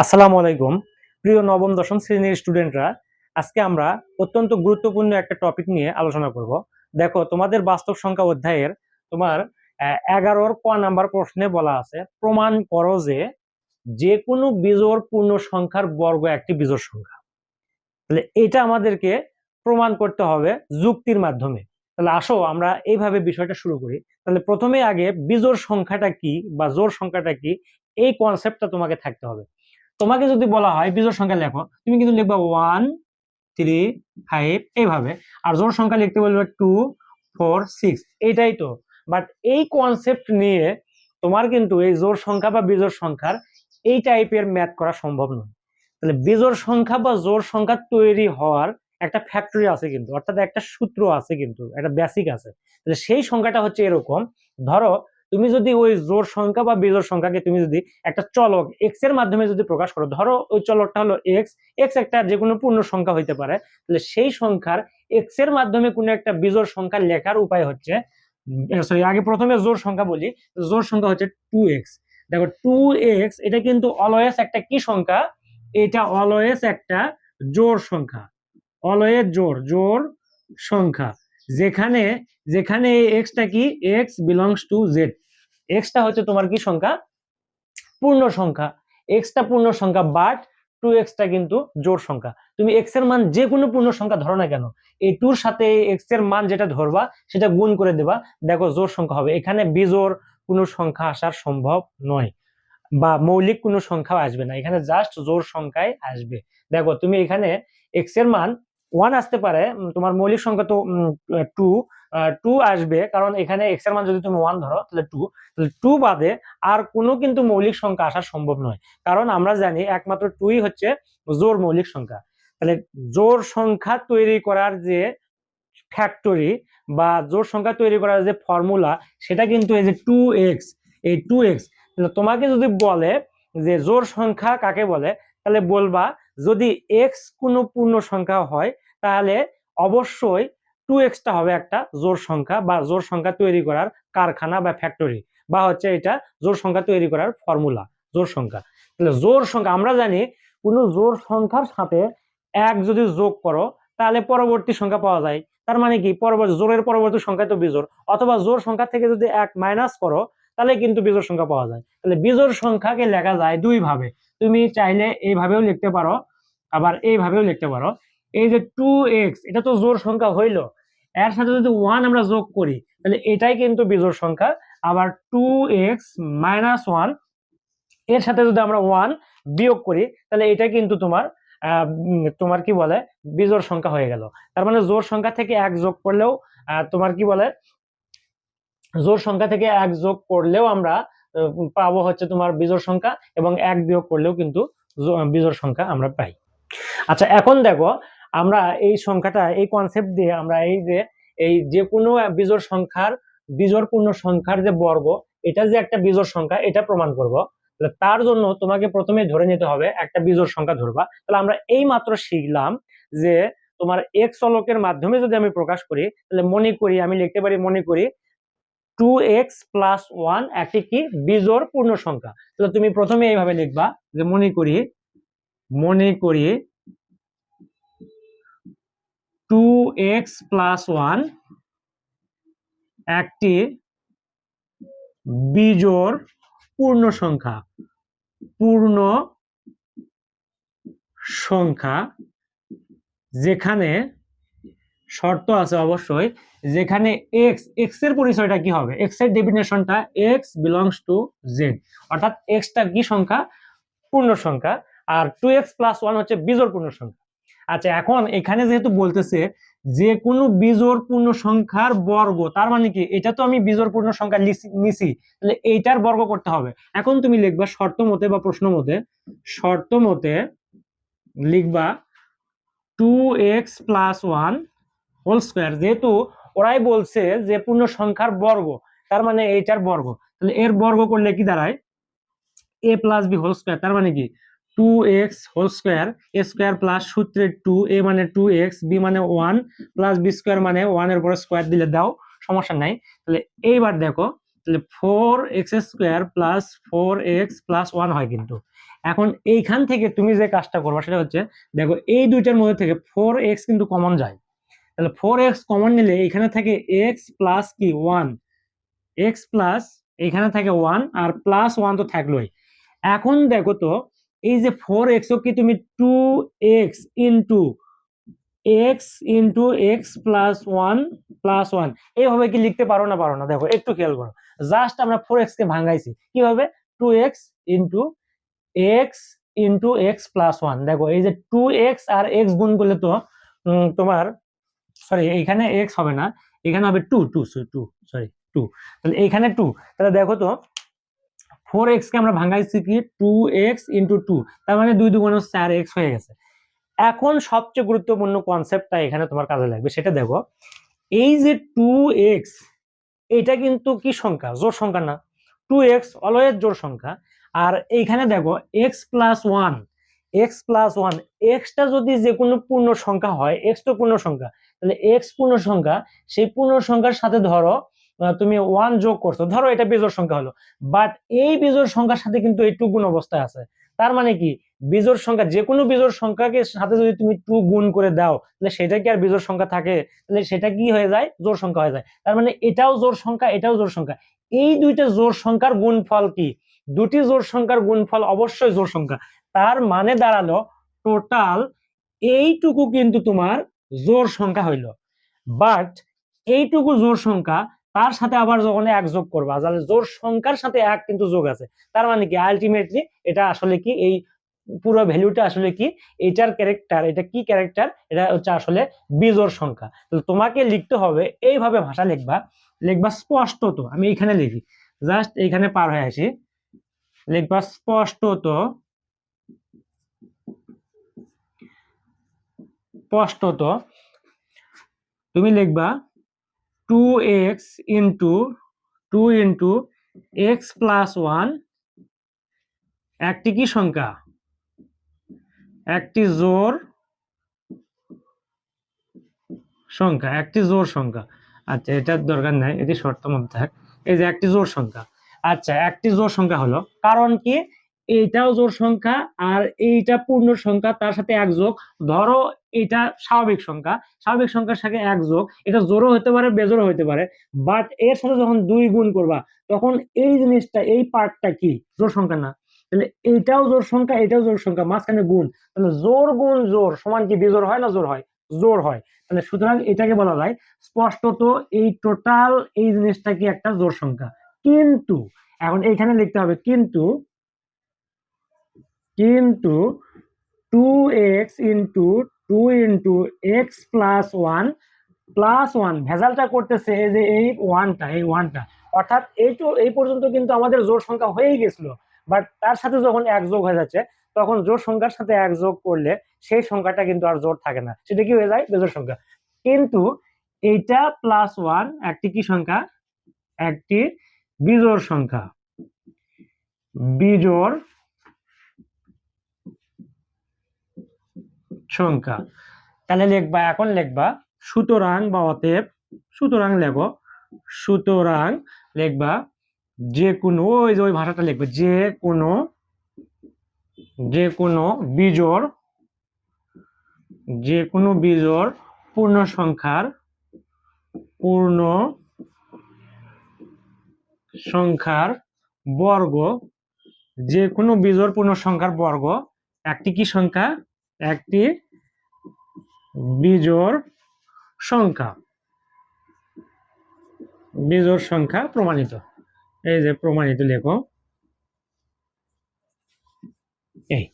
আসসালামু আলাইকুম। প্রিয় নবম, দশম শ্রেণির স্টুডেন্টরা আজকে আমরা অত্যন্ত গুরুত্বপূর্ণ একটা টপিক নিয়ে আলোচনা করব। দেখো, তোমাদের বাস্তব সংখ্যা অধ্যায়ের তোমার এগারোর ক নাম্বার প্রশ্নে বলা আছে, প্রমাণ করো যে যে কোনো বিজোড় পূর্ণ সংখ্যার বর্গ একটি বিজোড় সংখ্যা। তাহলে এটা আমাদেরকে প্রমাণ করতে হবে যুক্তির মাধ্যমে। তাহলে আসো, আমরা এইভাবে বিষয়টা শুরু করি। তাহলে প্রথমে আগে বিজোড় সংখ্যাটা কি বা জোর সংখ্যাটা কি, এই কনসেপ্টটা তোমাকে থাকতে হবে। তোমাকে যদি বলা হয় বিজোড় সংখ্যা লেখো, তুমি কিন্তু লিখবা ওয়ান থ্রি ফাইভ এইভাবে। আর জোড় সংখ্যা লিখতে বলবে টু ফোর সিক্স এইটাই তো। বাট এই কনসেপ্ট নিয়ে তোমার কিন্তু এই জোড় সংখ্যা বা বিজোড় সংখ্যার এই টাইপের ম্যাথ করা সম্ভব নয়। তাহলে বিজোড় সংখ্যা বা জোর সংখ্যা তৈরি হওয়ার একটা ফ্যাক্টরি আছে কিন্তু, অর্থাৎ একটা সূত্র আছে কিন্তু, একটা বেসিক আছে। তাহলে সেই সংখ্যাটা হচ্ছে এরকম। ধরো তুমি যদি ওই জোর সংখ্যা বা বিজোড় সংখ্যাকে তুমি যদি একটা চলক এক্সের মাধ্যমে যদি প্রকাশ করো, ধরো ওই চলকটা হলো এক্স এক্স একটা যে কোনো পূর্ণ সংখ্যা হইতে পারে, তাহলে সেই সংখ্যার এক্সের মাধ্যমে কোনো একটা বিজোর সংখ্যা লেখার উপায় হচ্ছে সরি আগে প্রথমে জোর সংখ্যা বলি জোর সংখ্যা হচ্ছে টু এক্স দেখো টু এক্স এটা কিন্তু অলওয়েজ একটা কি সংখ্যা? এটা অলওয়েজ একটা জোর সংখ্যা। অলওয়েজ জোর জোর সংখ্যা। যেখানে যেখানে এক্সটা কি? এক্স বিলংস টু জেড এক্সটা হচ্ছে তোমার কি সংখ্যা? পূর্ণ সংখ্যা। এক্সটা পূর্ণ সংখ্যা বাট টু এক্সটা কিন্তু জোর সংখ্যা। তুমি এক্সের মান যে কোনো পূর্ণ সংখ্যা ধরো না কেন, এই টুর সাথে এক্সের মান যেটা ধরবা, সেটা গুণ করে দেবা। দেখো জোর সংখ্যা হবে। এখানে বিজোড় কোনো সংখ্যা আসার সম্ভব নয়, বা মৌলিক কোনো সংখ্যা আসবে না। এখানে জাস্ট জোর সংখ্যায় আসবে। দেখো, তুমি এখানে এক্সের মান ওয়ান আসতে পারে তোমার মৌলিক সংখ্যা তো টু টু আসবে, কারণ এখানে এক্সের মান যদি তুমি ওয়ান ধরো, তাহলে টু তাহলে টু বাদে আর কোনো কিন্তু মৌলিক সংখ্যা আসা সম্ভব নয়। কারণ আমরা জানি একমাত্র টুই হচ্ছে জোর মৌলিক সংখ্যা। তাহলে জোর সংখ্যা তৈরি করার যে ফ্যাক্টরি বা জোর সংখ্যা তৈরি করার যে ফর্মুলা সেটা কিন্তু এই যে টু এক্স এই টু এক্স তোমাকে যদি বলে যে জোর সংখ্যা কাকে বলে, তাহলে বলবা যদি এক্স কোনো পূর্ণ সংখ্যা হয়, তাহলে অবশ্যই টু এক্সটা হবে একটা জোর সংখ্যা বা জোর সংখ্যা তৈরি করার কারখানা বা ফ্যাক্টরি বা হচ্ছে এটা জোর সংখ্যা তৈরি করার ফর্মুলা জোর সংখ্যা। তাহলে জোর সংখ্যা, আমরা জানি কোনো জোর সংখ্যার সাথে এক যদি যোগ করো, তাহলে পরবর্তী সংখ্যা পাওয়া যায়। তার মানে কি? পরবর্তী জোরের পরবর্তী সংখ্যা তো বিজোর অথবা জোর সংখ্যা থেকে যদি এক মাইনাস করো, তাহলে কিন্তু বিজোড় সংখ্যা পাওয়া যায়। তাহলে বিজোড় সংখ্যাকে লেখা যায় দুই ভাবে তুমি চাইলে এইভাবেও লিখতে পারো, আবার এইভাবেও লিখতে পারো। এই যে টু এক্স এটা তো জোর সংখ্যা হইল। এর সাথে যদি ওয়ান আমরা যোগ করি, তাহলে এটাই কিন্তু বিজোড় সংখ্যা। আবার টু এক্স মাইনাস ওয়ানের সাথে যদি আমরা ওয়ান বিয়োগ করি, তাহলে এটা কিন্তু তোমার তোমার কি বলে? বিজোড় সংখ্যা হয়ে গেল। তার মানে জোড় সংখ্যা থেকে এক যোগ করলেও তোমার কি বলে? জোর সংখ্যা থেকে এক যোগ করলেও আমরা পাবো হচ্ছে তোমার বিজোড় সংখ্যা এবং এক বিয়োগ করলেও কিন্তু বিজোড় সংখ্যা আমরা পাই। আচ্ছা এখন দেখো আমরা এই সংখ্যাটা, এই কনসেপ্ট দিয়ে আমরা এই যে এই যে কোনো বিজোড় সংখ্যার বিজোড় পূর্ণ সংখ্যার যে বর্গ, এটা যে একটা বিজোড় সংখ্যা, এটা প্রমাণ করব। তাহলে তার জন্য তোমাকে প্রথমে ধরে নিতে হবে, একটা বিজোড় সংখ্যা ধরবা। তাহলে আমরা এই মাত্র শিখলাম যে, তোমার এক্স চলকের মাধ্যমে যদি আমি প্রকাশ করি, তাহলে মনে করি, আমি লিখতে পারি মনে করি টু এক্স প্লাস ওয়ান একটি কি? বিজোড় পূর্ণ সংখ্যা। তাহলে তুমি প্রথমে এইভাবে লিখবা যে মনে করি মনে করি টু এক্স প্লাস ওয়ান একটি বিজোড় পূর্ণ সংখ্যা পূর্ণ সংখ্যা, যেখানে শর্ত আছে অবশ্যই, যেখানে এক্স এক্সের পরিচয়টা কি হবে? এক্সের ডেফিনেশনটা এক্স বিলংস টু জেড অর্থাৎ এক্সটা কি সংখ্যা? পূর্ণ সংখ্যা, আর টু এক্স প্লাস ওয়ান হচ্ছে বিজোড় পূর্ণ সংখ্যা। আচ্ছা এখন এখানে যেহেতু বলতেছে যে কোনো বিজোড় পূর্ণ সংখ্যার বর্গ, তার মানে কি? এটা তো আমি বিজোড় পূর্ণ সংখ্যা নিছি। তাহলে এইটার বর্গ করতে হবে। এখন তুমি লিখবা শর্ত মতে বা প্রশ্ন মতে, শর্ত মতে লিখবা two x plus one whole square যেহেতু ওরাই বলছে যে পূর্ণ সংখ্যার বর্গ, তার মানে এইটার বর্গ। তাহলে এর বর্গ করলে কি দাঁড়ায়? A plus b whole square তার মানে কি? Two x whole square a square plus সূত্রের টু এ মানে টু এক্স বি মানে ওয়ান প্লাস বি স্কোয়ার মানে ওয়ানের উপরে স্কোয়ার দিলে দাও, সমস্যা নাই। তাহলে এইবার দেখো, তাহলে four x square plus four x plus one হয় কিন্তু। এখন এইখান থেকে তুমি যে কাজটা করবা সেটা হচ্ছে, দেখো এই দুইটার মধ্যে থেকে ফোর এক্স কিন্তু কমন যায়। তাহলে ফোর এক্স কমন নিলে এখানে থাকে এক্স প্লাস কি? ওয়ান এক্স প্লাস এখানে থাকে ওয়ান আর প্লাস ওয়ান তো থাকলোই। এখন দেখো তো এই যে ফোর এক্স কি তুমি two x into x into x plus one plus one এইভাবে কি লিখতে পারো না পারো না? দেখো, একটু খেয়াল করো। জাস্ট আমরা ফোর এক্স কে ভাঙাইছি। কীভাবে? Two x into x into x plus one দেখো, এই যে টু এক্স আর এক্স গুণ করলে তো তোমার সরি এখানে এক্স হবে না, এখানে হবে two two two sorry two তাহলে এখানে টু তাহলে দেখো তো ফোর এক্স কে আমরা ভাঙাইছি কি? টু এক্স ইন্টু টু তার মানে দুই দুগুণ চার এক্স হয়ে গেছে। এখন সবচেয়ে গুরুত্বপূর্ণ কনসেপ্টটা এখানে তোমার কাজে লাগবে, সেটা দেখো। এই যে টু এক্স এটা কিন্তু কি সংখ্যা? জোর সংখ্যা না। টু এক্স অলওয়েজ জোর সংখ্যা। আর এইখানে দেখো x plus one x plus one extra যদি যে কোনো পূর্ণ সংখ্যা হয় এক্স তো পূর্ণ সংখ্যা, তাহলে এক্স পূর্ণ সংখ্যা, সেই পূর্ণ সংখ্যার সাথে ধরো তুমি ওয়ান যোগ করছ। ধরো এটা বিজোড় সংখ্যা হলো। বাট এই বিজোড় সংখ্যার সাথে কিন্তু এই টু গুণ অবস্থায় আছে। তার মানে কি? বিজোড় সংখ্যা যে কোনো বিজোড় সংখ্যাকে সাথে যদি তুমি টু গুণ করে দাও, তাহলে সেটা কি আর বিজোড় সংখ্যা থাকে? তাহলে সেটা কি হয়ে যায়? জোর সংখ্যা হয়ে যায়। তার মানে এটাও জোর সংখ্যা, এটাও জোর সংখ্যা। এই দুইটা জোর সংখ্যার গুণফল কি? দুটি জোর সংখ্যার গুণফল অবশ্যই জোর সংখ্যা। তার মানে দাঁড়াল টোটাল এইটুকু কিন্তু তোমার জোর সংখ্যা হইল। বাট এইটুকু জোর সংখ্যা তার সাথে আবার যখন এক যোগ করবা, তাহলে জোড় সংখ্যার সাথে এক কিন্তু যোগ আছে। তার মানে কি? আলটিমেটলি এটা আসলে কি? এই পুরো ভ্যালুটা আসলে কি? এটার ক্যারেক্টার এটা কি ক্যারেক্টার এটা হচ্ছে আসলে বিজোড় সংখ্যা। তোমাকে লিখতে হবে, এইভাবে ভাষা লিখবা। লিখবা স্পষ্টত, আমি এখানে লিখি। জাস্ট এইখানে পার হয়ে আসি। লিখবা স্পষ্টত স্পষ্টত, তুমি লিখবা two x into two into x plus one একটি কি সংখ্যা? একটি জোর সংখ্যা, একটি জোর সংখ্যা। আচ্ছা এটার দরকার নাই, এটি শর্ত মধ্যে থাক। এই যে একটি জোর সংখ্যা। আচ্ছা একটি জোর সংখ্যা হলো, কারণ কি? এইটাও জোর সংখ্যা আর এইটা পূর্ণ সংখ্যা তার সাথে এক যোগ। ধরো এটা স্বাভাবিক সংখ্যা, স্বাভাবিক সংখ্যার সাথে এক যোগ। এটা জোরও হতে পারে বেজোরও হতে পারে। বাট এর সাথে যখন দুই গুণ করবা, তখন এই জিনিসটা, এই পার্টটা কি? জোর সংখ্যা না। তাহলে এইটাও জোর সংখ্যা, এটাও জোর সংখ্যা, মাঝখানে গুণ। তাহলে জোর গুণ জোর সমান কি? বেজোর হয় না জোর হয়? জোর হয়। তাহলে সুতরাং এটাকে বলা যায় স্পষ্টত এই টোটাল এই জিনিসটা কি একটা জোর সংখ্যা। কিন্তু, এখন এইখানে লিখতে হবে, কিন্তু কিন্তু two x into two into x plus one plus one ভেজালটা করতেছে এই যে এই ওয়ানটা এই ওয়ানটা অর্থাৎ এইটু এই পর্যন্ত কিন্তু আমাদের জোর সংখ্যা হয়েই গেছিল। বাট তার সাথে যখন এক যোগ হয়ে যাচ্ছে, তখন জোর সংখ্যার সাথে এক যোগ করলে সেই সংখ্যাটা কিন্তু আর জোর থাকে না। সেটা কি হয়ে যায়? বেজোর সংখ্যা। কিন্তু এইটা প্লাস ওয়ান একটি কি সংখ্যা? একটি বিজোড় সংখ্যা। বিজোড় সংখ্যা। তাহলে লিখবা, এখন লিখবা, সুতরাং বা অতএব সুতরাং লেখো, সুতরাং লিখবা যে কোনো ওই যে ওই ভাষাটা লিখবে যে কোনো যে কোনো বিজোড় যে কোনো বিজোড় পূর্ণ সংখ্যার পূর্ণ সংখ্যার বর্গ যে কোনো বিজোড় পূর্ণ সংখ্যার বর্গ, একটি কি সংখ্যা? একটি বিজোড় সংখ্যা। বিজোড় সংখ্যা প্রমাণিত। এই যে প্রমাণিত লেখো। এই।